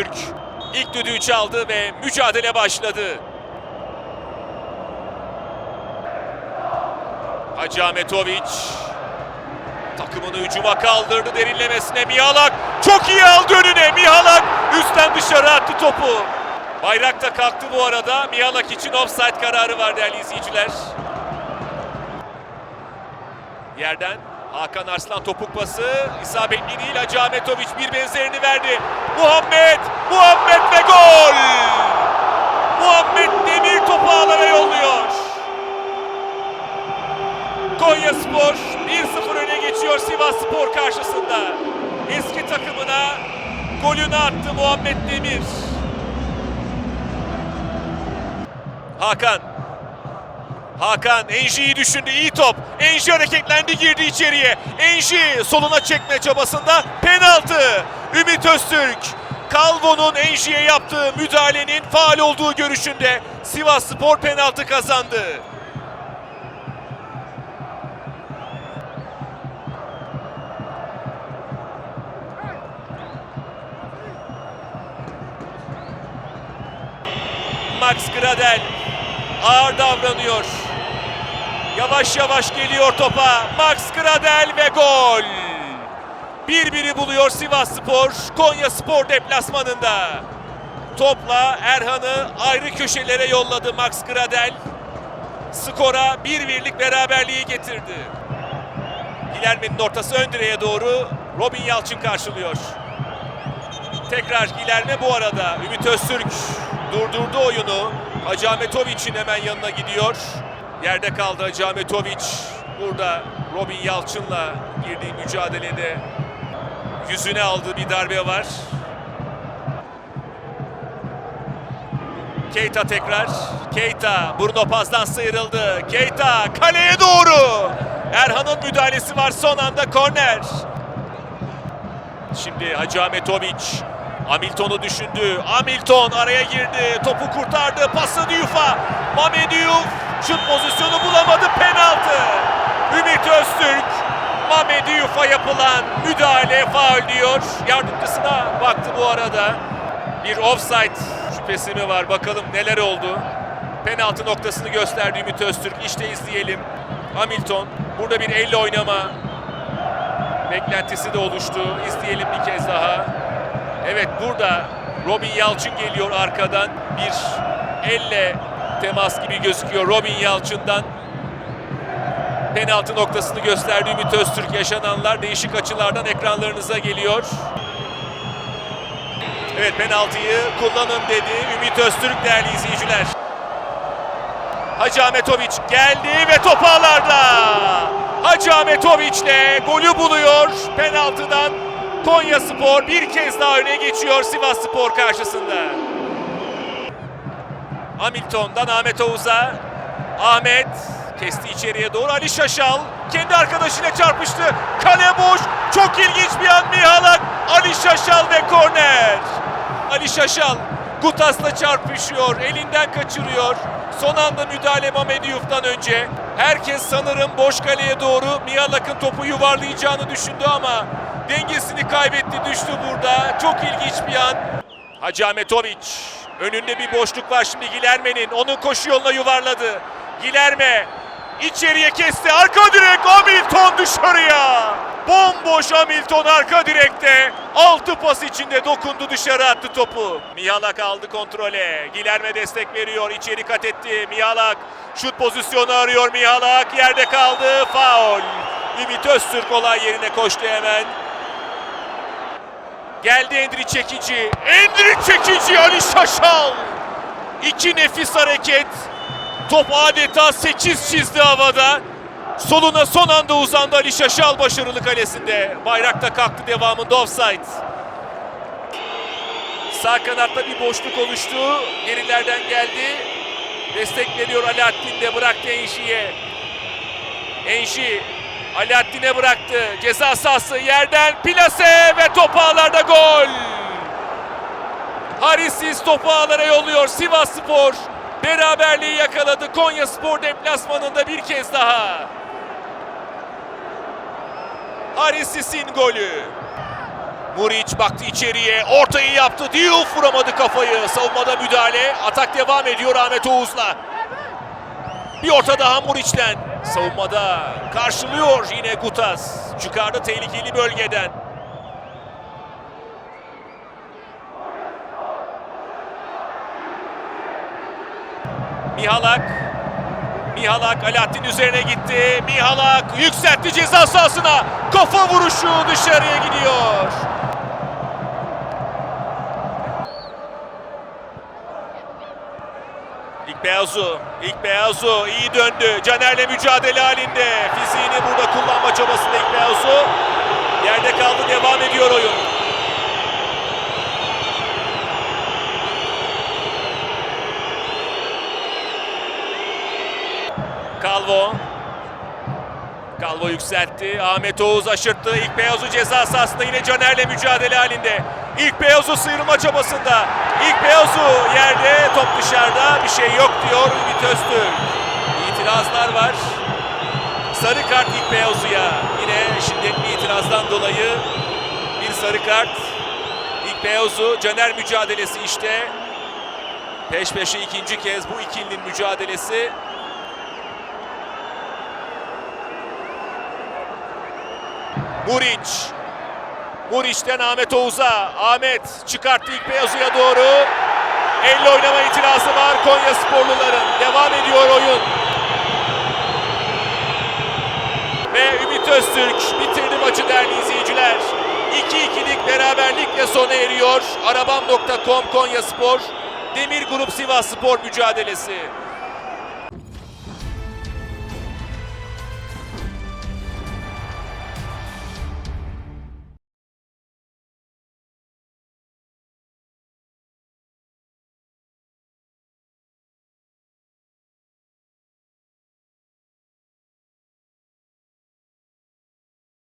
Öztürk ilk düdüğü çaldı ve mücadele başladı. Hacı Ahmetoviç takımını hücuma kaldırdı derinlemesine Mihalak çok iyi aldı önüne Mihalak üstten dışarı attı topu. Bayrak da kalktı bu arada Mihalak için offside kararı var değerli izleyiciler. Yerden Hakan Arslan topuk pası isabetli değil Hacı Ahmetoviç bir benzerini verdi. Muhammed, Muhammed ve gol! Muhammed Demir topu ağlara yolluyor. Konya Spor 1-0 öne geçiyor Sivas Spor karşısında. Eski takımına golünü attı Muhammed Demir. Hakan Hakan Enji'yi düşündü. iyi top. Enji hareketlendi girdi içeriye. Enji soluna çekme çabasında penaltı. Ümit Öztürk. Calvo'nun Enji'ye yaptığı müdahalenin faal olduğu görüşünde Sivas Spor penaltı kazandı. Max Gradel ağır davranıyor. Yavaş yavaş geliyor topa. Max Gradel ve gol. Bir buluyor Sivas Spor, Konya Spor deplasmanında. Topla Erhan'ı ayrı köşelere yolladı Max Gradel. Skora bir birlik beraberliği getirdi. Gilerme'nin ortası ön doğru Robin Yalçın karşılıyor. Tekrar Gilerme bu arada. Ümit Öztürk durdurdu oyunu. Hacı Ahmetoviç'in hemen yanına gidiyor. Yerde kaldı Hacı. Burada Robin Yalçın'la girdiği mücadelede yüzüne aldığı bir darbe var. Keita tekrar. Keita Bruno Paz'dan sıyrıldı. Keita kaleye doğru. Erhan'ın müdahalesi var son anda korner. Şimdi Hacı Ahmetoviç Hamilton'u düşündü. Hamilton araya girdi. Topu kurtardı. Pası Diouf'a. Mame Diouf şut pozisyonu bulamadı. Penaltı. Ümit Öztürk. Mame Diouf'a yapılan müdahale faul diyor. Yardımcısına baktı bu arada. Bir offside şüphesi mi var? Bakalım neler oldu. Penaltı noktasını gösterdi Ümit Öztürk. İşte izleyelim. Hamilton burada bir elle oynama beklentisi de oluştu. İzleyelim bir kez daha. Evet burada Robin Yalçın geliyor arkadan. Bir elle temas gibi gözüküyor Robin Yalçın'dan. Penaltı noktasını gösterdi Ümit Öztürk. Yaşananlar değişik açılardan ekranlarınıza geliyor. Evet penaltıyı kullanın dedi Ümit Öztürk değerli izleyiciler. Hacı Ahmetoviç geldi ve top ağlarda. Hacı Ahmetoviç'le golü buluyor penaltıdan. Konya Spor bir kez daha öne geçiyor Sivas Spor karşısında. Hamilton'dan Ahmet Oğuz'a. Ahmet kesti içeriye doğru Ali Şaşal kendi arkadaşıyla çarpıştı. Kale boş. Çok ilginç bir an Mihalak. Ali Şaşal ve korner. Ali Şaşal Gutas'la çarpışıyor. Elinden kaçırıyor. Son anda müdahale Mamediyuf'tan önce. Herkes sanırım boş kaleye doğru Mihalak'ın topu yuvarlayacağını düşündü ama dengesini kaybetti düştü burada. Çok ilginç bir an. Hacı Ahmetoviç. Önünde bir boşluk var şimdi Gilerme'nin. Onun koşu yoluna yuvarladı. Gilerme içeriye kesti. Arka direk Hamilton dışarıya. Bomboş Hamilton arka direkte. Altı pas içinde dokundu dışarı attı topu. Mihalak aldı kontrole. Gilerme destek veriyor. İçeri kat etti. Mihalak şut pozisyonu arıyor Mihalak. Yerde kaldı. Faul. Ümit Öztürk olay yerine koştu hemen. Geldi Endri Çekici. Endri Çekici Ali Şaşal. İki nefis hareket. Top adeta 8 çizdi havada. Soluna son anda uzandı Ali Şaşal başarılı kalesinde. Bayrakta kalktı devamında offside. Sağ kanatta bir boşluk oluştu. Gerilerden geldi. Destek veriyor Alaaddin de bıraktı Enşi'ye. Enşi Alaaddin'e bıraktı. Ceza sahası yerden plase ve top ağlarda gol. Harissiz topu ağlara yolluyor Sivas Spor. Beraberliği yakaladı Konya Spor deplasmanında bir kez daha. Harisis'in golü. Muriç baktı içeriye. Ortayı yaptı. Diouf vuramadı kafayı. Savunmada müdahale. Atak devam ediyor Ahmet Oğuz'la. Bir orta daha Muriç'ten. Savunmada karşılıyor yine Gutas. Çıkardı tehlikeli bölgeden. Mihalak. Mihalak Alaaddin üzerine gitti. Mihalak yükseltti ceza sahasına. Kafa vuruşu dışarıya gidiyor. İlk Beyazu, ilk Beyazu iyi döndü. Caner'le mücadele halinde. Fiziğini burada kullanma çabasında ilk Beyazu. Yerde kaldı, devam ediyor oyun. Calvo. Calvo yükseltti. Ahmet Oğuz aşırttı. İlk Beyazu ceza sahasında yine Caner'le mücadele halinde. İlk Beyazu sıyrılma çabasında. İlk Beyazu yerde, top dışarıda. Bir şey yok diyor Ümit Öztürk. İtirazlar var. Sarı kart ilk Beyazu'ya. Yine şiddetli itirazdan dolayı bir sarı kart. İlk Beyazu, Caner mücadelesi işte. Peş peşe ikinci kez bu ikilinin mücadelesi. Muriç. Muriç'ten Ahmet Oğuz'a. Ahmet çıkarttı ilk Beyazu'ya doğru. Elle oynama itirazı var Konya sporluların. Devam ediyor oyun. Ve Ümit Öztürk bitirdi maçı değerli izleyiciler. 2-2'lik beraberlikle sona eriyor. Arabam.com Konya Spor. Demir Grup Sivas Spor mücadelesi.